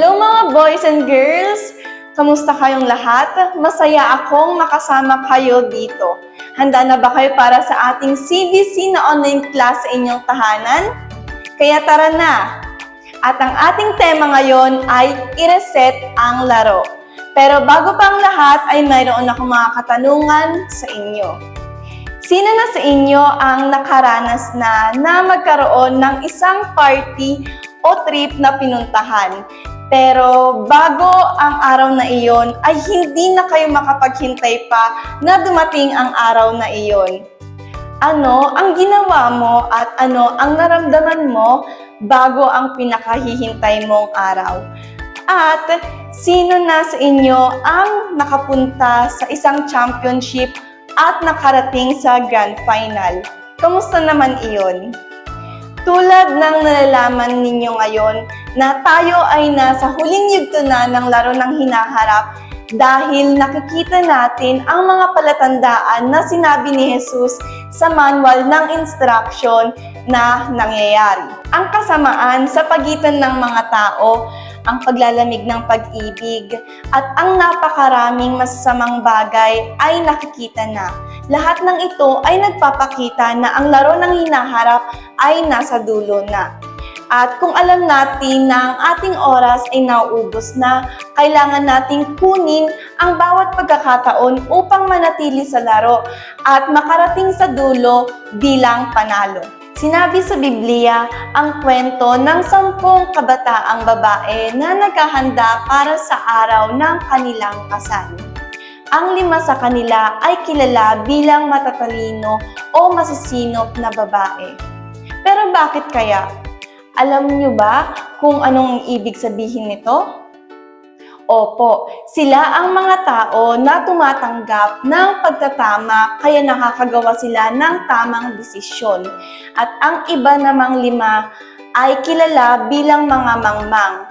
Hello mga boys and girls! Kamusta kayong lahat? Masaya akong makasama kayo dito. Handa na ba kayo para sa ating CBC na online class sa inyong tahanan? Kaya tara na! At ang ating tema ngayon ay i-reset ang laro. Pero bago pa ang lahat ay mayroon akong mga katanungan sa inyo. Sino na sa inyo ang nakaranas na na magkaroon ng isang party o trip na pinuntahan? Pero bago ang araw na iyon ay hindi na kayo makapaghintay pa na dumating ang araw na iyon. Ano ang ginawa mo at ano ang naramdaman mo bago ang pinakahihintay mong araw? At sino na sa inyo ang nakapunta sa isang championship at nakarating sa grand final? Kamusta naman iyon? Tulad ng nalalaman ninyo ngayon na tayo ay nasa huling yugto na ng laro ng hinaharap dahil nakikita natin ang mga palatandaan na sinabi ni Jesus sa manual ng instruction na nangyayari. Ang kasamaan sa pagitan ng mga tao, ang paglalamig ng pag-ibig, at ang napakaraming masasamang bagay ay nakikita na. Lahat ng ito ay nagpapakita na ang laro ng hinaharap ay nasa dulo na. At kung alam natin na ang ating oras ay nauubos na, kailangan nating kunin ang bawat pagkakataon upang manatili sa laro at makarating sa dulo bilang panalo. Sinabi sa Biblia ang kwento ng sampung kabataang babae na naghahanda para sa araw ng kanilang kasal. Ang lima sa kanila ay kilala bilang matatalino o masisinop na babae. Pero bakit kaya? Alam niyo ba kung anong ibig sabihin nito? Opo, sila ang mga tao na tumatanggap ng pagtatama kaya nakakagawa sila ng tamang desisyon. At ang iba namang lima ay kilala bilang mga mangmang,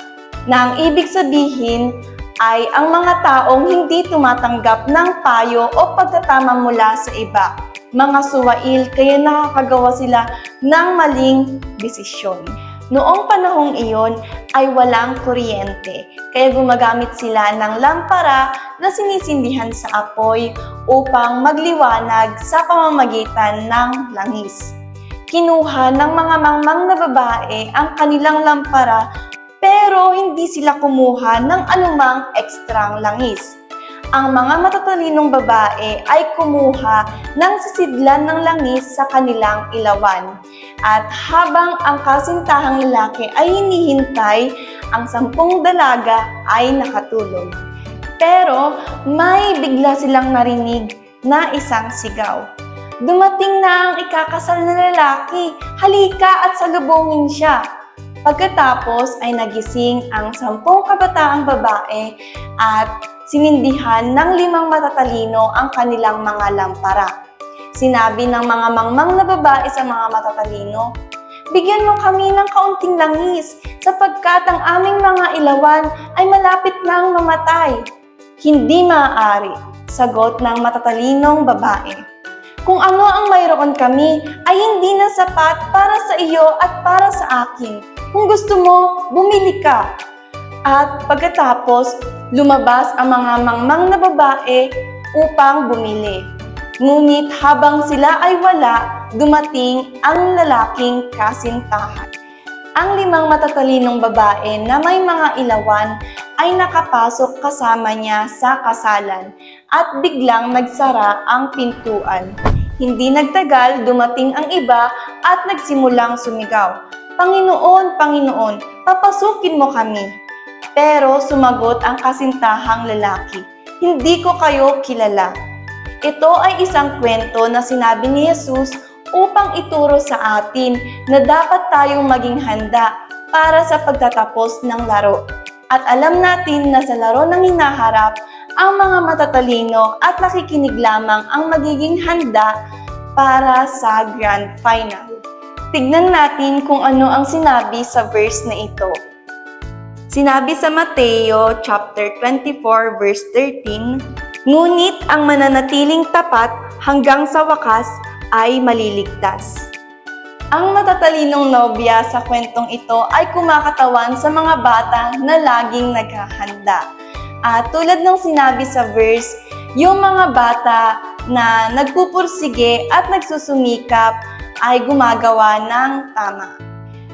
na ang ibig sabihin ay ang mga taong hindi tumatanggap ng payo o pagtatama mula sa iba. Mga suwail kaya nakakagawa sila ng maling desisyon. Noong panahong iyon ay walang kuryente, kaya gumagamit sila ng lampara na sinisindihan sa apoy upang magliwanag sa pamamagitan ng langis. Kinuha ng mga mangmang na babae ang kanilang lampara pero hindi sila kumuha ng anumang ekstrang langis. Ang mga matatalinong babae ay kumuha ng sisidlan ng langis sa kanilang ilawan. At habang ang kasintahang lalaki ay hinihintay, ang sampung dalaga ay nakatulog. Pero may bigla silang narinig na isang sigaw. Dumating na ang ikakasal na lalaki, halika at salubungin siya. Pagkatapos ay nagising ang sampung kabataang babae at sinindihan ng limang matatalino ang kanilang mga lampara. Sinabi ng mga mangmang na babae sa mga matatalino, Bigyan mo kami ng kaunting langis sapagkat ang aming mga ilawan ay malapit nang mamatay. Hindi maaari, sagot ng matatalinong babae. Kung ano ang mayroon kami ay hindi na sapat para sa iyo at para sa akin. Kung gusto mo, bumili ka. At pagkatapos, lumabas ang mga mangmang na babae upang bumili. Ngunit habang sila ay wala, dumating ang lalaking kasintahan. Ang limang matatalinong babae na may mga ilawan ay nakapasok kasama niya sa kasalan at biglang nagsara ang pintuan. Hindi nagtagal, dumating ang iba at nagsimulang sumigaw, Panginoon, Panginoon, papasukin mo kami. Pero sumagot ang kasintahang lalaki, Hindi ko kayo kilala. Ito ay isang kwento na sinabi ni Jesus upang ituro sa atin na dapat tayong maging handa para sa pagtatapos ng laro. At alam natin na sa laro ng hinaharap, ang mga matatalino at nakikinig lamang ang magiging handa para sa grand final. Tignan natin kung ano ang sinabi sa verse na ito. Sinabi sa Mateo chapter 24 verse 13, Ngunit ang mananatiling tapat hanggang sa wakas ay maliligtas. Ang matatalinong nobya sa kwentong ito ay kumakatawan sa mga bata na laging naghahanda. At tulad ng sinabi sa verse, yung mga bata na nagpupursige at nagsusumikap ay gumagawa ng tama.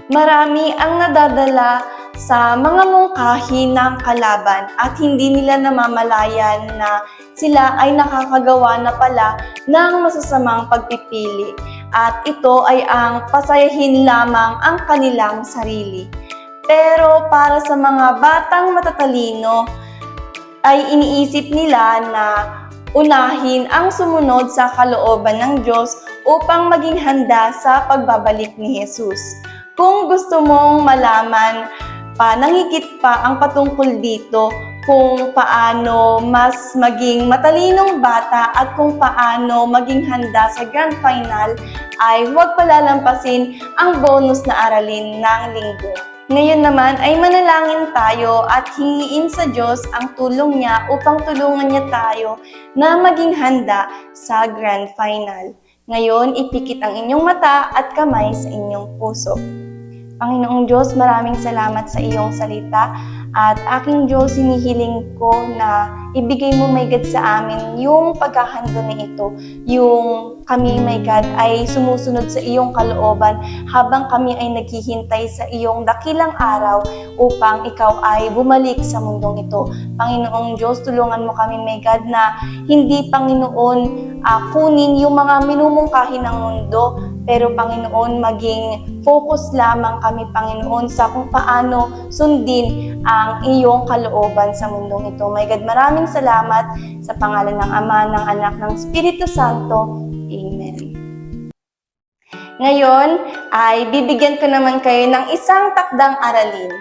Marami ang nadadala sa mga mungkahi ng kalaban at hindi nila namamalayan na sila ay nakakagawa na pala ng masasamang pagpipili at ito ay ang pasayahin lamang ang kanilang sarili. Pero para sa mga batang matatalino, ay iniisip nila na unahin ang sumunod sa kalooban ng Diyos upang maging handa sa pagbabalik ni Jesus. Kung gusto mong malaman pa, nangigit pa ang patungkol dito kung paano mas maging matalinong bata at kung paano maging handa sa grand final ay huwag palalampasin ang bonus na aralin ng linggo. Ngayon naman ay manalangin tayo at hingiin sa Diyos ang tulong niya upang tulungan niya tayo na maging handa sa grand final. Ngayon, ipikit ang inyong mata at kamay sa inyong puso. Panginoong Diyos, maraming salamat sa iyong salita at aking Diyos, hinihiling ko na ibigay mo may God sa amin yung paghahanda na ito, yung kami may God ay sumusunod sa iyong kalooban habang kami ay naghihintay sa iyong dakilang araw upang ikaw ay bumalik sa mundong ito. Panginoong Diyos, tulungan mo kami may God na hindi Panginoon ah, kunin yung mga minumungkahi ng mundo pero Panginoon, maging focus lamang kami, Panginoon, sa kung paano sundin ang iyong kalooban sa mundong ito. My God, maraming salamat sa pangalan ng Ama, ng Anak, ng Espiritu Santo. Amen. Ngayon ay bibigyan ko naman kayo ng isang takdang aralin.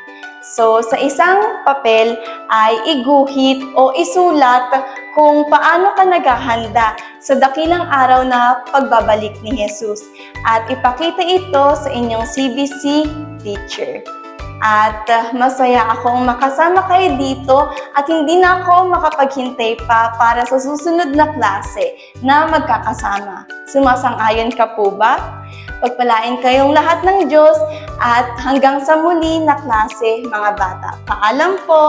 So, sa isang papel ay iguhit o isulat kung paano ka naghahanda sa dakilang araw na pagbabalik ni Jesus. At ipakita ito sa inyong CBC teacher. At uh, masaya akong makasama kayo dito at hindi na ako makapaghintay pa para sa susunod na klase na magkakasama. Sumasang-ayon ka po ba? Pagpalain kayong lahat ng Diyos at hanggang sa muli na klase mga bata. Paalam po!